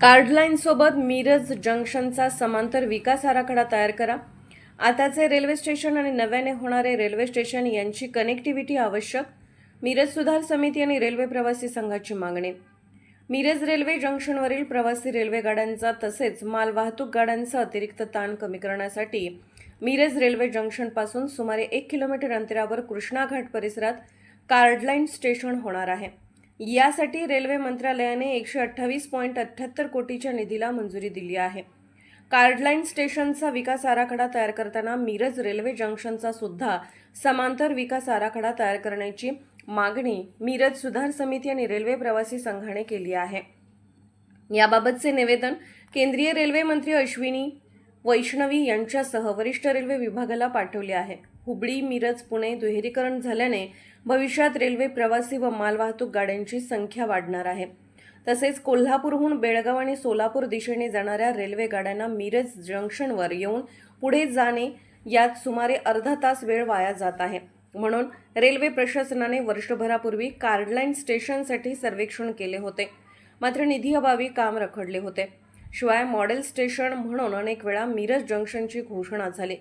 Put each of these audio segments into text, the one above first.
कार्डलाईनसोबत मिरज जंक्शनचा समांतर विकास आराखडा तयार करा. आताचे रेल्वे स्टेशन आणि नव्याने होणारे रेल्वे स्टेशन यांची कनेक्टिव्हिटी आवश्यक. मिरज सुधार समिती आणि रेल्वे प्रवासी संघाची मागणी. मिरज रेल्वे जंक्शनवरील प्रवासी रेल्वे गाड्यांचा तसेच मालवाहतूक गाड्यांचा अतिरिक्त ताण कमी करण्यासाठी मिरज रेल्वे जंक्शनपासून सुमारे एक किलोमीटर अंतरावर कृष्णा घाट परिसरात कार्डलाईन स्टेशन होणार आहे. यासाठी रेल्वे मंत्रालयाने एकशे अठ्ठावीस पॉईंट अठ्ठ्याहत्तर कोटीच्या निधीला मंजुरी दिली आहे. कार्डलाईन स्टेशनचा विकास आराखडा तयार करताना मिरज रेल्वे जंक्शनचा सुद्धा समांतर विकास आराखडा तयार करण्याची मागणी मिरज सुधार समिती आणि रेल्वे प्रवासी संघाने केली आहे. याबाबतचे निवेदन केंद्रीय रेल्वे मंत्री अश्विनी वैष्णवी यांच्यासह वरिष्ठ रेल्वे विभागाला पाठवले आहे. हुबळी मिरज पुणे दुहेरीकरण झाल्याने भविष्यात रेल्वे प्रवासी व मालवाहतूक गाड्यांची संख्या वाढणार आहे. तसेच कोल्हापूरहून बेळगाव आणि सोलापूर दिशेने जाणाऱ्या रेल्वे गाड्यांना मिरज जंक्शनवर येऊन पुढे जाणे यात सुमारे अर्धा तास वेळ वाया जात आहे. म्हणून रेल्वे प्रशासनाने वर्षभरापूर्वी कार्डलाईन स्टेशनसाठी सर्वेक्षण केले होते. मात्र निधी अभावी काम रखडले होते. शिवाय मॉडेल स्टेशन म्हणून अनेक वेळा मिरज जंक्शनची घोषणा झाली.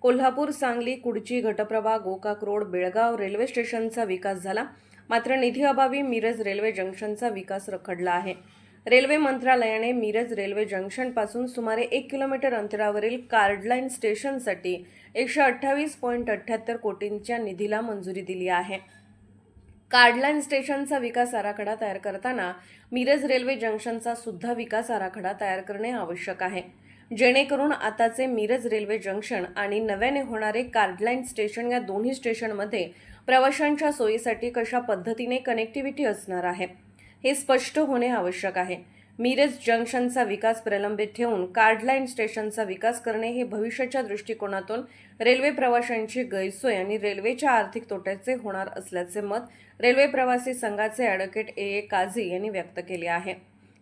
कोल्हापूर सांगली कुडची घटप्रभा गोकाक रोड बेळगाव रेल्वे स्टेशनचा विकास झाला. मात्र निधीअभावी मिरज रेल्वे जंक्शनचा विकास रखडला आहे. रेल्वे मंत्रालयाने मिरज रेल्वे जंक्शनपासून सुमारे एक किलोमीटर अंतरावरील कार्डलाईन स्टेशनसाठी एकशे अठ्ठावीस पॉईंट अठ्ठ्याहत्तर कोटींच्या निधीला मंजुरी दिली आहे. कार्डलाईन स्टेशनचा विकास आराखडा तयार करताना मिरज रेल्वे जंक्शनचा सुद्धा विकास आराखडा तयार करणे आवश्यक आहे. जेणेकरून आताचे मिरज रेल्वे जंक्शन आणि नव्याने होणारे कार्डलाईन स्टेशन या दोन्ही स्टेशनमध्ये प्रवाशांच्या सोयीसाठी कशा पद्धतीने कनेक्टिव्हिटी असणार आहे हे स्पष्ट होणे आवश्यक आहे. मिरज जंक्शनचा विकास प्रलंबित ठेवून कार्डलाईन स्टेशनचा विकास करणे हे भविष्याच्या दृष्टिकोनातून रेल्वे प्रवाशांची गैरसोय आणि रेल्वेच्या आर्थिक तोट्याचे होणार असल्याचे मत रेल्वे प्रवासी संघाचे ॲडव्होकेट ए ए काझी यांनी व्यक्त केले आहे.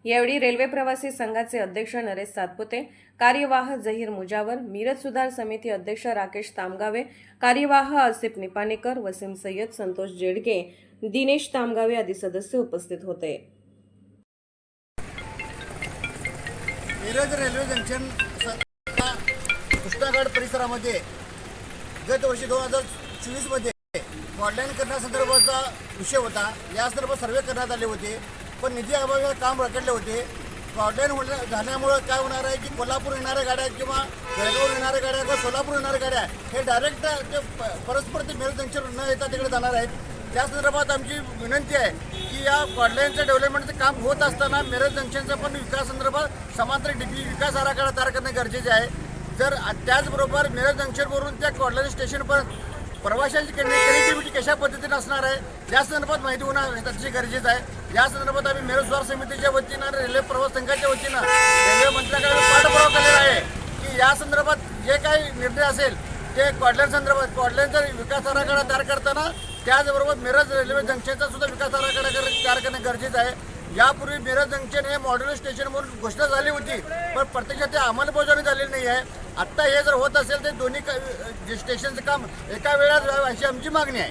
यावेळी रेल्वे प्रवासी संघाचे अध्यक्ष नरेश सातपुते कार्यवाह जहीर मुजावर मिरज सुधार समिती अध्यक्ष राकेश तामगावे कार्यवाह आसिफ निपाणेकर वसीम सय्यद संतोष जेडगे दिनेश तामगावे आदी सदस्य उपस्थित होते. मिरज रेल्वे जंक्शन कृष्णागड परिसरामध्ये गत वर्षी दोन हजार चोवीसमध्ये मॉडलाईन करण्यासंदर्भाचा विषय होता. या संदर्भात सर्वे करण्यात आले होते. पण निधी अभावी काम रखडले होते. मॉडलाईन होण्या झाल्यामुळं काय होणार आहे की कोल्हापूर येणाऱ्या गाड्या किंवा बेळगाव येणाऱ्या गाड्या किंवा सोलापूर येणाऱ्या गाड्या हे डायरेक्ट ते प- परस्पर ते मिरज जंक्शन न येता तिकडे जाणार आहेत. त्या संदर्भात आमची विनंती आहे की या कॉडलाईनचं डेव्हलपमेंटचं काम होत असताना मेरज जंक्शनचा पण विकास संदर्भात समांतर डीपी विकास आराखडा तयार करणे गरजेचे आहे. जर त्याचबरोबर मिरज जंक्शनवरून त्या कॉडलाईन स्टेशनपर्यंत प्रवाशांची कनेक्टिव्हिटी कशा पद्धतीने असणार आहे त्या संदर्भात माहिती होणं अतिशय गरजेचं आहे. या संदर्भात आम्ही मेरुस्वार समितीच्या वतीनं आणि रेल्वे प्रवास संघाच्या वतीनं रेल्वे मंत्र्याकडे पाठपुरावा केलेला आहे की या संदर्भात जे काही निर्णय असेल ते कॉडलाईन संदर्भात कॉडलाईनचा विकास आराखडा तयार करताना त्याचबरोबर मिरज रेल्वे जंक्शनचा सुद्धा विकास आराखडा कर- तयार करणे गरजेचं आहे. यापूर्वी मिरज जंक्शन हे मॉड्युलर स्टेशन म्हणून घोषणा झाली होती पण प्रत्यक्षात ते अंमलबजावणी झालेली नाही आहे. आत्ता हे जर होत असेल तर दोन्ही का- जे स्टेशनचं काम एका वेळात व्हावं अशी आमची मागणी आहे.